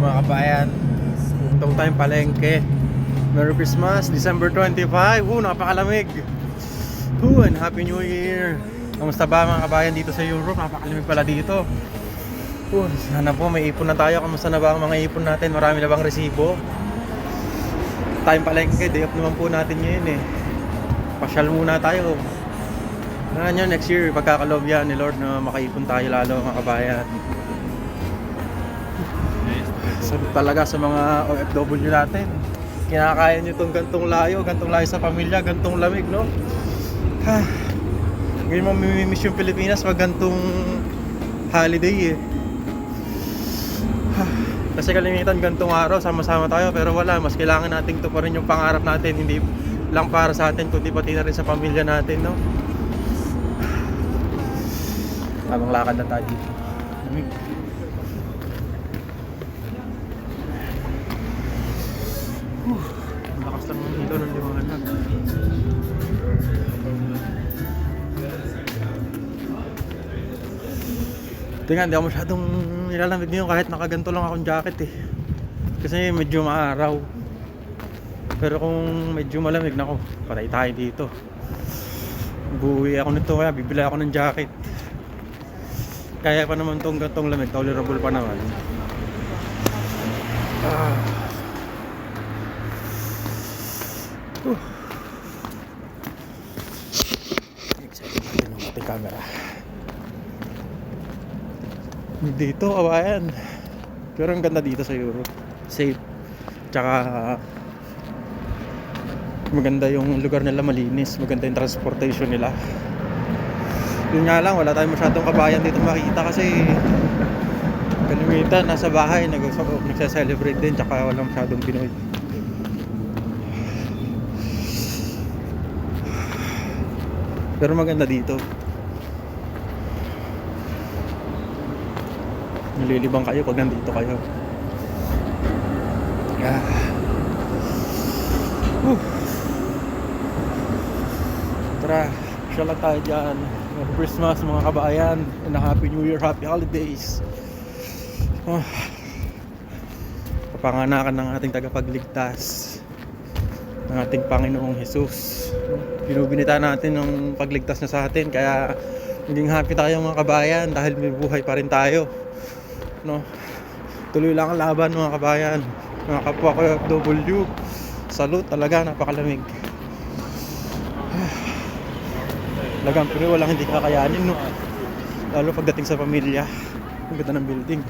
mga kabayan. Itong time palengke. Merry Christmas, December 25. Woo, napakalamig. Woo, and Happy New Year. Kamusta ba mga kabayan dito sa Europe? Napakalamig pala dito. Woo, sana po may ipon na tayo. Kamusta na ba ang mga ipon natin? Marami na bang resibo? Time palengke, day off naman po natin ngayon eh. Pasyal muna tayo. Ano next year, pagkakaloob yan ni Lord na makaipon tayo lalo mga kabayan. So, talaga sa mga OFW natin, kinakaya nyo itong gantong layo, gantong layo sa pamilya, gantong lamig, no? Ha, ngayon mo mamimiss yung Pilipinas pag gantong holiday eh. Ha, Kasi kalimitan gantong araw, sama-sama tayo, pero wala, mas kailangan nating to pa rin yung pangarap natin, hindi lang para sa atin, kundi pati na rin sa pamilya natin, no? Tamang lakad na tayo dito. Tingnan, hindi ako masyadong nilalamig ngayon kahit nakaganto lang akong jacket eh. Kasi medyo maaraw. Pero kung medyo malamig na ako, patay tayo dito. Buwi ako nito kaya bibili ako ng jacket. Kaya pa naman tong gantong lamig, tolerable pa naman. Ah. Uh. Excited natin ang ating camera. Dito, kabayan. Pero ang ganda dito sa Europe. Safe. Tsaka maganda yung lugar nila malinis. Maganda yung transportation nila. Yun nga lang, wala tayong masyadong kabayan dito makita kasi kalimitan nasa bahay nag nagsa-celebrate din tsaka wala masyadong Pinoy. Pero maganda dito. Nalilibang kayo pag nandito kayo. Yeah. Whew. Tara, siya lang tayo dyan. Merry Christmas mga kabayan and a Happy New Year, Happy Holidays. Oh. Kapanganakan ng ating tagapagligtas ng ating Panginoong Jesus. Pinubinita natin ng pagligtas niya sa atin kaya naging happy tayo mga kabayan dahil may buhay pa rin tayo. No? Tuloy lang ang laban mga kabayan. Mga kapwa ko FW. Salute talaga, napakalamig. Lagang pero walang hindi kakayanin no. Lalo pagdating sa pamilya. Ang ganda ng building.